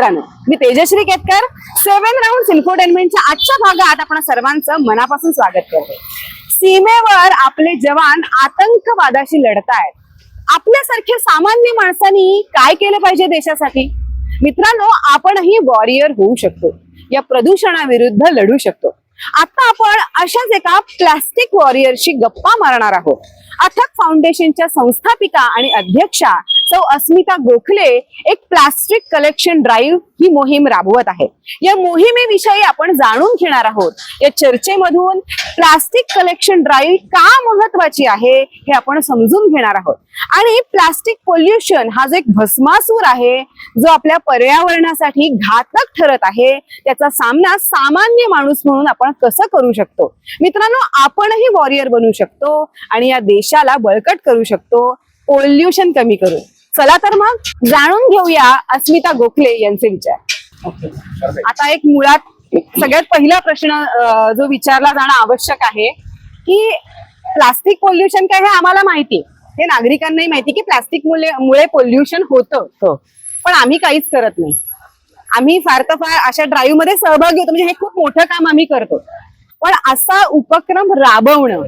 मित्रांनो मी Tejashree Ketkar. Seven round इन्फोटेनमेंटच्या आजच्या भागात आपण सर्वांचं मनापासून स्वागत करते. सीमेवर आपले जवान आतंकवादाशी लढतायत. आपल्यासारख्या सामान्य माणसांनी काय केलं पाहिजे देशासाठी? मित्रांनो आपणही वॉरियर होऊ शकतो. या प्रदूषणाविरुद्ध लढू शकतो. आता आपण अशाच एका प्लास्टिक वॉरियरशी गप्पा मारणार आहोत. अथक फाउंडेशनच्या संस्थापिका आणि अध्यक्षा सौ अस्मिता गोखले एक प्लास्टिक कलेक्शन ड्राईव्ह ही मोहीम राबवत आहे. या मोहिमेविषयी आपण जाणून घेणार आहोत. या चर्चेमधून प्लास्टिक कलेक्शन ड्राईव्ह का महत्वाची आहे हे आपण समजून घेणार आहोत. आणि प्लास्टिक पोल्युशन हा जो एक भस्मासूर आहे जो आपल्या पर्यावरणासाठी घातक ठरत आहे त्याचा सामना सामान्य माणूस म्हणून आपण कसं करू शकतो? मित्रांनो आपणही वॉरियर बनू शकतो आणि या देशाला बळकट करू शकतो. पोल्युशन कमी करून. चला तर मग जाणून घेऊया अस्मिता गोखले यांचे विचार. आता एक मुळात सगळ्यात पहिला प्रश्न जो विचारला जाणं आवश्यक आहे की प्लास्टिक पोल्युशन काय हे आम्हाला माहिती हे नागरिकांनाही माहिती की प्लास्टिक मुळे मुळे पोल्युशन होतं. हो. पण आम्ही काहीच करत नाही. आम्ही फार तर फार अशा ड्राईव्हमध्ये सहभाग घेतो म्हणजे हे खूप मोठं काम आम्ही करतो. पण असा उपक्रम राबवणं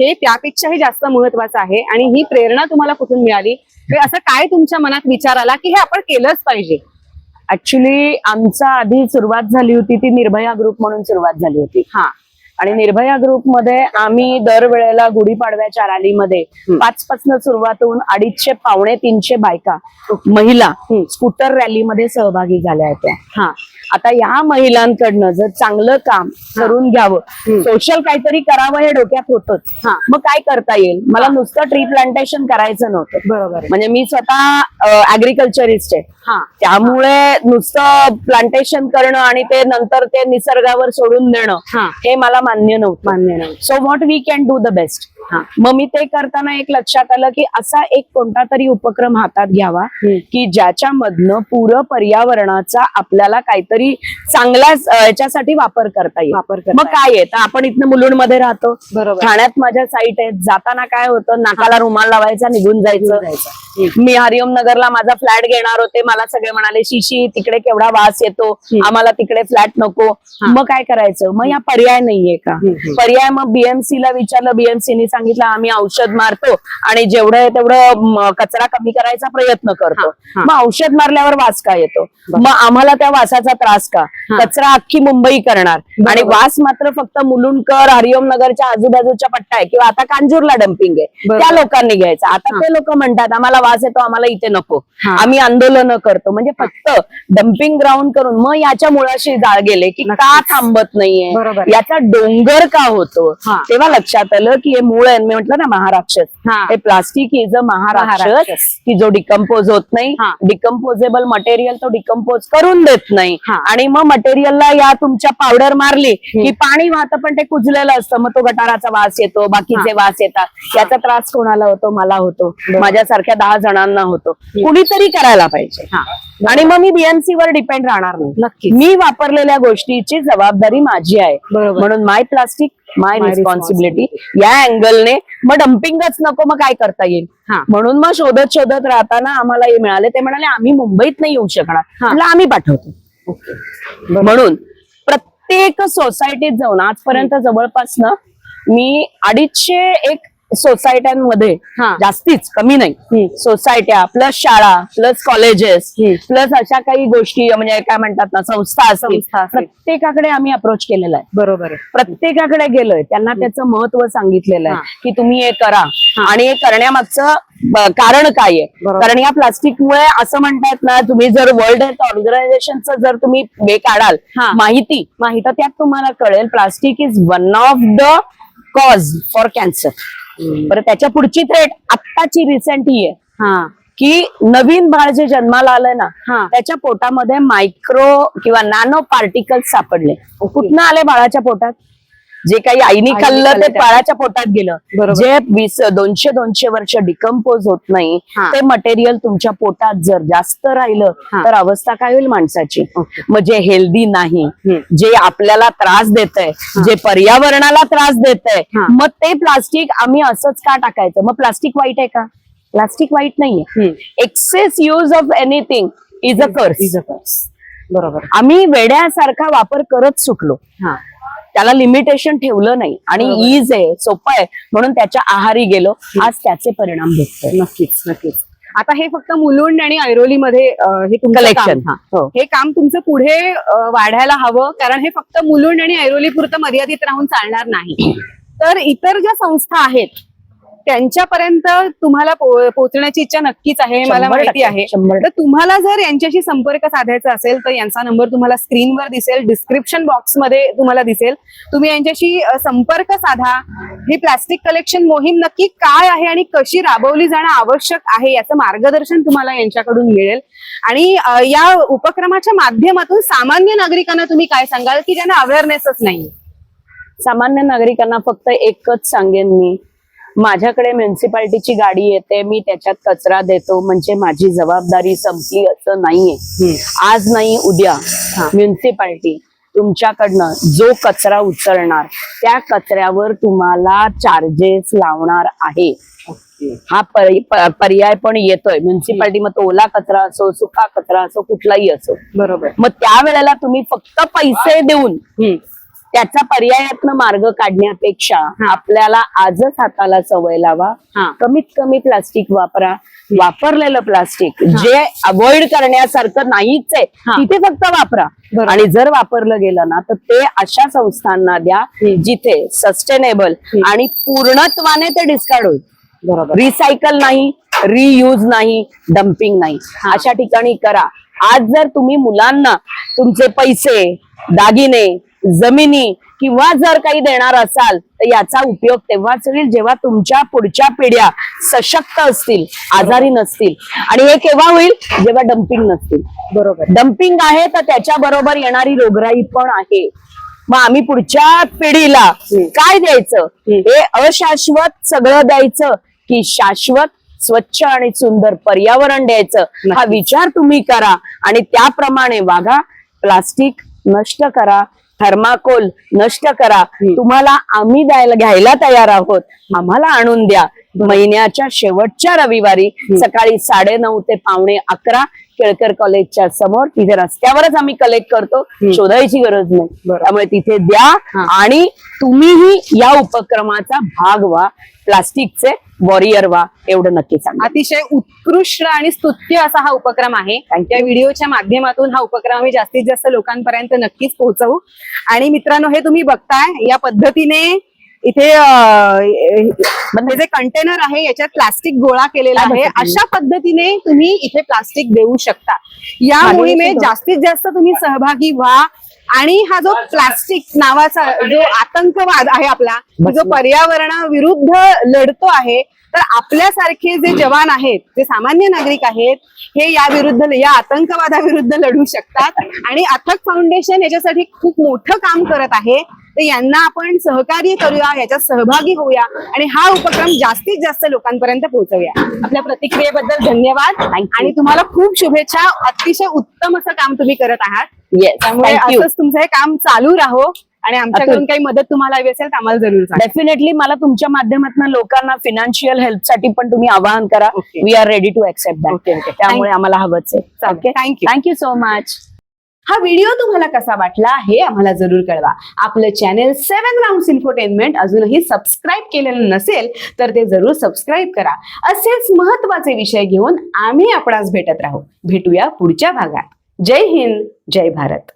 हे त्यापेक्षाही जास्त महत्वाचं आहे आणि ही प्रेरणा तुम्हाला कुठून मिळाली? हे असं काय तुमच्या मनात विचार आला की हे आपण केलंच पाहिजे? ऍक्च्युली आमचा आधी सुरुवात झाली होती ती निर्भया ग्रुप म्हणून सुरुवात झाली होती. हा. आणि निर्भया ग्रुपमध्ये आम्ही दरवेळेला गुढीपाडव्याच्या रॅलीमध्ये पाच पासन सुरुवात होऊन अडीचशे पावणे तीनशे बायका महिला स्कूटर रॅलीमध्ये सहभागी झाल्या होत्या. हा. आता या महिलांकडनं जर चांगलं काम करून घ्यावं सोशल काहीतरी करावं हे डोक्यात होतच. हा. मग काय करता येईल? मला नुसतं ट्री प्लांटेशन करायचं नव्हतं. बरोबर. म्हणजे मी स्वतः ऍग्रिकल्चरिस्ट आहे. त्यामुळे नुसतं प्लांटेशन करणं आणि ते नंतर ते निसर्गावर सोडून देणं हा. मला मान्य नव्हतं मान्य नाही so what we can do the best. मग मी ते करताना एक लक्षात आलं की असा एक कोणता तरी उपक्रम हातात घ्यावा. की ज्याच्यामधनं पुरं पर्यावरणाचा आपल्याला काहीतरी चांगला याच्यासाठी वापर करता येईल. वापर मग काय आहे? तर आपण इथनं मुलुंडमध्ये राहतो. बरोबर. ठाण्यात माझ्या साईट आहेत. जाताना काय होतं? नाकाला रुमाल लावायचा निघून जायचं. जायचं. मी हरिओम नगरला माझा फ्लॅट घेणार होते. मला सगळे म्हणाले शिशी तिकडे केवढा वास येतो? आम्हाला तिकडे फ्लॅट नको. मग काय करायचं? मग या पर्याय नाहीये का. पर्याय मग बीएमसी ला विचारलं. बीएमसीने सांगितलं आम्ही औषध मारतो आणि जेवढं आहे तेवढं कचरा कमी करायचा प्रयत्न करतो. मग औषध मारल्यावर वास का येतो? मग आम्हाला त्या वासाचा त्रास का? कचरा अख्खी मुंबई करणार. आणि वास मात्र फक्त मुलुंडकर हरिओम नगरच्या आजूबाजूच्या पट्टा आहे किंवा आता कांजूरला डम्पिंग आहे. त्या लोकांनी घ्यायचं. आता ते लोक म्हणतात आम्हाला वास येतो आम्हाला इथे नको. आम्ही आंदोलन करतो. म्हणजे फक्त डम्पिंग ग्राउंड करून मग याच्या मुळाशी जाळ गेले की का थांबत नाहीये. याचा डोंगर का होतो. तेव्हा लक्षात आलं की हे मूळ आहे. मी म्हटलं ना महाराक्षस. हा. प्लास्टिक इज अ महाराक्षस. की जो डिकम्पोज होत नाही. डिकम्पोजेबल मटेरियल तो डिकम्पोज करून देत नाही. आणि मग मटेरियलला या तुमच्या पावडर मारली की पाणी वाहतं पण ते कुजलेलं असतं. मग तो गटाराचा वास येतो बाकीचे वास येतात. याचा त्रास कोणाला होतो? मला होतो. माझ्यासारख्या दहा जणांना होतो. कुणीतरी करायला पाहिजे. आणि मग मी बीएमसी वर डिपेंड राहणार नाही. मी वापरलेल्या गोष्टीची जबाबदारी माझी आहे. म्हणून माय प्लास्टिक माय रिस्पॉन्सिबिलिटी या अँगलने मग डम्पिंगच नको मग काय करता येईल? हा. म्हणून मग शोधत शोधत राहताना आम्हाला हे मिळाले. ते म्हणाले आम्ही मुंबईत नाही येऊ शकणार. आम्ही पाठवतो. म्हणून प्रत्येक सोसायटीत जाऊन आजपर्यंत जवळपास ना मी अडीचशे एक सोसायट्यांमध्ये. जास्तीच कमी नाही. सोसायट्या प्लस शाळा प्लस कॉलेजेस प्लस अशा काही गोष्टी म्हणजे काय म्हणतात ना संस्था असतील. प्रत्येकाकडे आम्ही अप्रोच केलेला आहे. बरोबर प्रत्येकाकडे गेलोय त्यांना त्याचं महत्त्व सांगितलेलं. आहे की तुम्ही हे करा. आणि हे करण्यामागचं कारण काय आहे. कारण या प्लास्टिकमुळे असं म्हणतात ना तुम्ही जर वर्ल्ड हेल्थ ऑर्गनायझेशनचं जर तुम्ही हे काढाल. माहिती माहिती त्यात तुम्हाला कळेल plastic is one of the cause for cancer बरं त्याच्या पुढची थ्रेट आत्ताची रिसेंट ही आहे. हा. की नवीन बाळ जे जन्माला आलंय ना. त्याच्या पोटामध्ये मायक्रो किंवा नॅनो पार्टिकल्स सापडले. कुठनं आले बाळाच्या पोटात? जे काही आईनी खाल्लं ते बाळाच्या पोटात गेलं. जे वीस दोनशे दोनशे वर्ष डिकम्पोज होत नाही. ते मटेरियल तुमच्या पोटात जर जास्त राहिलं. तर अवस्था काय होईल माणसाची ओके. मग जे हेल्दी नाही. जे आपल्याला त्रास देत आहे जे पर्यावरणाला त्रास देत आहे. मग ते प्लास्टिक आम्ही असंच का टाकायचं मग प्लास्टिक वाईट आहे का प्लास्टिक वाईट नाहीये. Excess use of anything is a curse is a curse बरोबर आम्ही वेड्यासारखा वापर करत सुटलो हा त्याला लिमिटेशन ठेवलं नाही. आणि. इज आहे सोपं आहे. म्हणून त्याच्या आहारी गेलो. आज त्याचे परिणाम भेटतोय. नक्कीच नक्कीच. आता हे फक्त मुलुंड आणि ऐरोलीमध्ये हे तुमचं कलेक्शन काम, हा. हे. काम तुमचं पुढे वाढायला हवं. कारण हे फक्त मुलुंड आणि ऐरोली पुरतं मर्यादित राहून चालणार नाही. तर इतर ज्या संस्था आहेत त्यांच्यापर्यंत तुम्हाला पोहोचण्याची इच्छा नक्कीच आहे मला माहिती आहे. तर तुम्हाला जर यांच्याशी संपर्क साधायचा असेल तर यांचा नंबर तुम्हाला स्क्रीनवर दिसेल डिस्क्रिप्शन बॉक्समध्ये तुम्हाला दिसेल. तुम्ही यांच्याशी संपर्क साधा. ही प्लास्टिक कलेक्शन मोहीम नक्की काय आहे आणि कशी राबवली जाणं आवश्यक आहे याचं मार्गदर्शन तुम्हाला यांच्याकडून मिळेल. आणि या उपक्रमाच्या माध्यमातून सामान्य नागरिकांना तुम्ही काय सांगाल की ज्यांना अवेअरनेसच नाही सामान्य नागरिकांना फक्त एकच सांगेन मी माझ्याकडे म्युन्सिपाल्टीची गाडी येते मी त्याच्यात कचरा देतो म्हणजे माझी जबाबदारी संपली असं नाहीये. आज नाही उद्या. म्युन्सिपाल्टी तुमच्याकडनं जो कचरा उचलणार त्या कचऱ्यावर तुम्हाला चार्जेस लावणार आहे. हा पर्याय पण येतोय. म्युन्सिपाल्टी मग तो ओला कचरा असो सुका कचरा असो कुठलाही असो. बरोबर. मग त्यावेळेला तुम्ही फक्त पैसे देऊन त्याचा पर्यायात्न मार्ग काढण्यापेक्षा आपल्याला आजच हाताला सवय लावा. कमीत कमी प्लास्टिक वापरा. वापरलेलं प्लास्टिक जे अवॉइड करण्यासारखं नाहीच आहे. तिथे फक्त वापरा. आणि जर वापरलं गेलं ना तर ते अशा संस्थांना द्या जिथे सस्टेनेबल आणि पूर्णत्वाने ते डिस्कार्ड होईल. बरोबर. रिसायकल नाही रियूज नाही डम्पिंग नाही. अशा ठिकाणी करा. आज जर तुम्ही मुलांना तुमचे पैसे दागिने जमिनी किंवा जर काही देणार असाल तर याचा उपयोग तेव्हाच होईल जेव्हा तुमच्या पुढच्या पिढ्या सशक्त असतील आजारी नसतील. आणि हे केव्हा होईल? जेव्हा डम्पिंग नसतील. बरोबर. डम्पिंग आहे तर त्याच्या बरोबर येणारी रोगराई पण आहे. मग आम्ही पुढच्या पिढीला काय द्यायचं? हे अशाश्वत सगळं द्यायचं की शाश्वत स्वच्छ आणि सुंदर पर्यावरण द्यायचं. हा. विचार तुम्ही करा आणि त्याप्रमाणे वागा. प्लास्टिक नष्ट करा. थर्माकोल नष्ट करा. तुम्हाला आम्ही द्यायला घ्यायला तयार आहोत. आम्हाला आणून द्या. महिन्याच्या शेवटच्या रविवारी सकाळी साडे नऊ ते पावणे अकरा केळकर कॉलेजच्या समोर तिथे रस्त्यावरच आम्ही कलेक्ट करतो. शोधायची गरज नाही. त्यामुळे तिथे द्या. आणि तुम्हीही या उपक्रमाचा भाग व्हा. प्लास्टिकचे वॉरियर व्हा एवढं नक्की सांगा. अतिशय उत्कृष्ट आणि स्तुत्य असा हा उपक्रम आहे. या व्हिडिओच्या माध्यमातून हा उपक्रम आम्ही जास्तीत जास्त लोकांपर्यंत नक्कीच पोहोचवू. आणि मित्रांनो हे तुम्ही बघताय या पद्धतीने इथे हे जे कंटेनर आहे याच्यात प्लास्टिक गोळा केलेला आहे. अशा पद्धतीने तुम्ही इथे प्लास्टिक देऊ शकता. या मोहिमेत. जास्तीत जास्त तुम्ही सहभागी व्हा. आणि हा जो प्लास्टिक नावाचा जो आतंकवाद आहे आपला जो पर्यावरणाविरुद्ध लढतो आहे तर आपल्यासारखे जे जवान आहेत जे सामान्य नागरिक आहेत हे या विरुद्ध या आतंकवादाविरुद्ध लढू शकतात. आणि अथक फाउंडेशन याच्यासाठी खूप मोठं काम करत आहे. तर यांना आपण सहकार्य करूया याच्यात सहभागी होऊया आणि हा उपक्रम जास्तीत जास्त लोकांपर्यंत पोहोचवूया. आपल्या प्रतिक्रियेबद्दल धन्यवाद आणि तुम्हाला खूप शुभेच्छा. अतिशय उत्तम असं काम तुम्ही करत आहात. येस त्यामुळे थँक्यू असंच तुमचं हे काम चालू राहो आणि आमच्याकडून. काही मदत तुम्हाला हवी असेल तर आम्हाला जरूर सांगा. डेफिनेटली मला तुमच्या माध्यमातून लोकांना फिनान्शियल हेल्पसाठी पण तुम्ही आवाहन करा. We are ready to accept that. त्यामुळे आम्हाला हवंच आहे. you. Thank you so much हा व्हिडिओ तुम्हाला कसा वाटला हे आम्हाला जरूर कळवा. आपलं चॅनेल सेव्हन राऊंड इन्फोटेनमेंट अजूनही सबस्क्राईब केलेलं नसेल तर ते जरूर सबस्क्राईब करा. असेच महत्त्वाचे विषय घेऊन आम्ही आपणास भेटत राहू. भेटूया पुढच्या भागात. जय हिंद जय भारत.